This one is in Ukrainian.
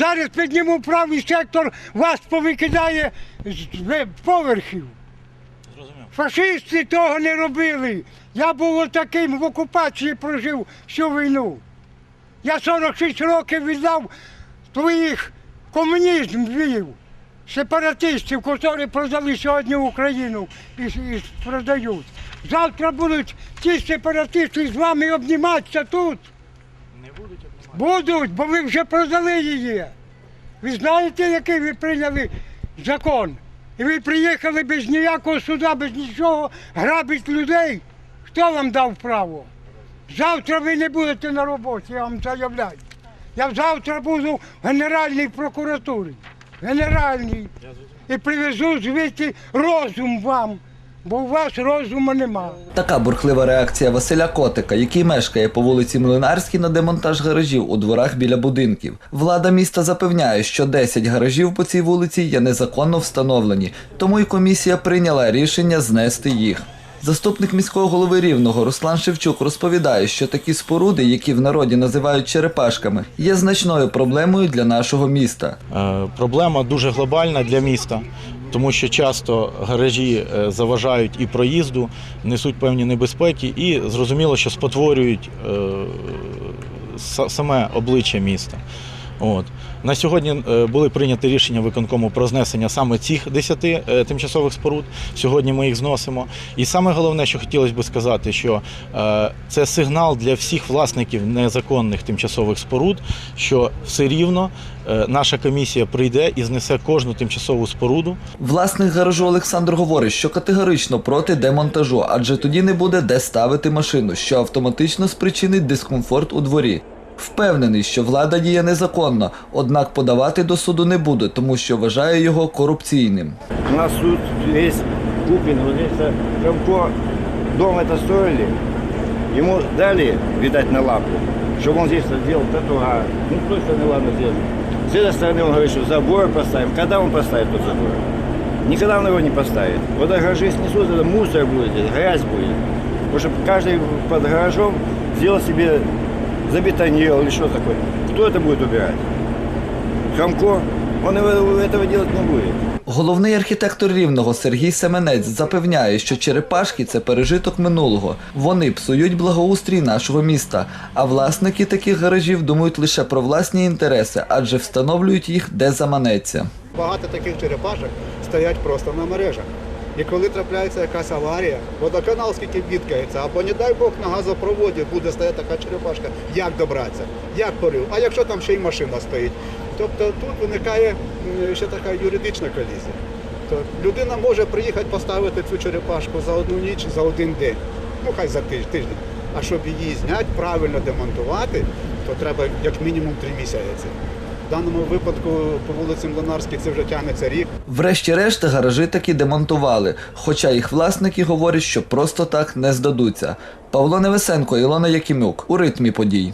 Зараз підніму правий сектор, вас повикидає з поверхів. Зрозумів. Фашисти того не робили. Я був таким в окупації прожив всю війну. Я 46 років віддав твоїх комунізм вів, сепаратистів, які продали сьогодні Україну і, і продають. Завтра будуть ті сепаратисти з вами обніматися тут. Не будуть обнімати. Будуть, бо ви вже продали її. Ви знаєте, який ви прийняли закон? І ви приїхали без ніякого суда, без нічого, грабить людей. Хто вам дав право? Завтра ви не будете на роботі, я вам заявляю. Я завтра буду в Генеральній прокуратурі. Генеральній. І привезу звідти розум вам, бо у вас розуму немає. Така бурхлива реакція Василя Котика, який мешкає по вулиці Млинарській на демонтаж гаражів у дворах біля будинків. Влада міста запевняє, що 10 гаражів по цій вулиці є незаконно встановлені, тому й комісія прийняла рішення знести їх. Заступник міського голови Рівного Руслан Шевчук розповідає, що такі споруди, які в народі називають черепашками, є значною проблемою для нашого міста. Е, Проблема дуже глобальна для міста, тому що часто гаражі е, заважають і проїзду, несуть певні небезпеки, і зрозуміло, що спотворюють е, саме обличчя міста. От. На сьогодні е, були прийняті рішення виконкому про знесення саме цих 10 е, тимчасових споруд. Сьогодні ми їх зносимо. І саме головне, що хотілося б сказати, що е, це сигнал для всіх власників незаконних тимчасових споруд, що все рівно наша комісія прийде і знесе кожну тимчасову споруду. Власник гаражу Олександр говорить, що категорично проти демонтажу, адже тоді не буде де ставити машину, що автоматично спричинить дискомфорт у дворі. Впевнений, що влада діє незаконно, однак подавати до суду не буде, тому що вважає його корупційним. У нас суд весь куплен, вот здесь Комко дом это строили, ему дали, видать, на лапу, чтобы он здесь сделал тротуар. Ну, с той стороны, ладно, сделал. С этой стороны он говорит, что забор поставим. Когда он поставит тот забор? Никогда он его не поставит. Вот гаражи снесут, это мусор будет, здесь, грязь будет. Потому что каждый под гаражом сделал себе, забетонировал или что такое. Кто это будет убирать? Комко? Он этого делать не будет. Головний архітектор рівного Сергій Семенець запевняє, що черепашки це пережиток минулого. Вони псують благоустрій нашого міста. А власники таких гаражів думають лише про власні інтереси, адже встановлюють їх де заманеться. Багато таких черепашок стоять просто на мережах. І коли трапляється якась аварія, водоканал скільки бідкається, або не дай Бог на газопроводі буде стояти така черепашка, як добратися, як порив, а якщо там ще й машина стоїть. Тобто тут виникає ще така юридична колізія. То людина може приїхати поставити цю черепашку за одну ніч, за один день, ну хай за тиж- тиждень. А щоб її зняти, правильно демонтувати, то треба як мінімум три місяці. Даному випадку по вулиці Млинарській це вже тягнеться рік. Врешті-решт гаражі таки демонтували, хоча їх власники говорять, що просто так не здадуться. Павло Невесенко, Ілона Якимюк у ритмі подій.